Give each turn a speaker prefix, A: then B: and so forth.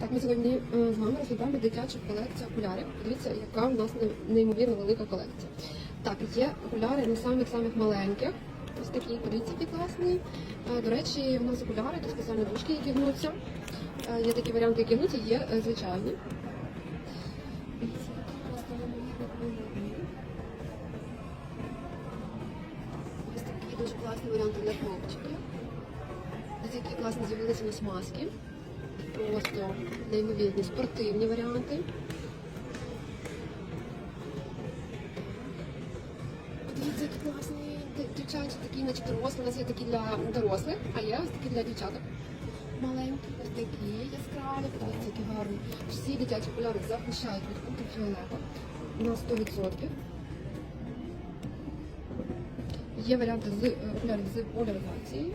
A: Так, ми сьогодні е, з вами розглядаємо дитячу колекцію окулярів. Дивіться, яка в нас неймовірно велика колекція. Так, є окуляри не самих-самих маленьких. Ось такі, подивіться, які класні. Е, До речі, в нас окуляри, тут спеціальні дужки, які гнуться. Е, Є такі варіанти, які гнуться, є звичайні. Ось такі дуже класні варіанти для хлопчиків. Ось які класні з'явилися у нас маски. Просто неймовірні спортивні варіанти. Подивіться, які класні дівчачі, такі, наче дорослі. У нас є такі для дорослих, а є ось такі для дівчаток. Маленькі, ось такі яскраві, подивіться, які гарні. Всі дитячі окуляри захищають від ультрафіолету на 100%. Є варіанти з е, окулярів з поляризацією.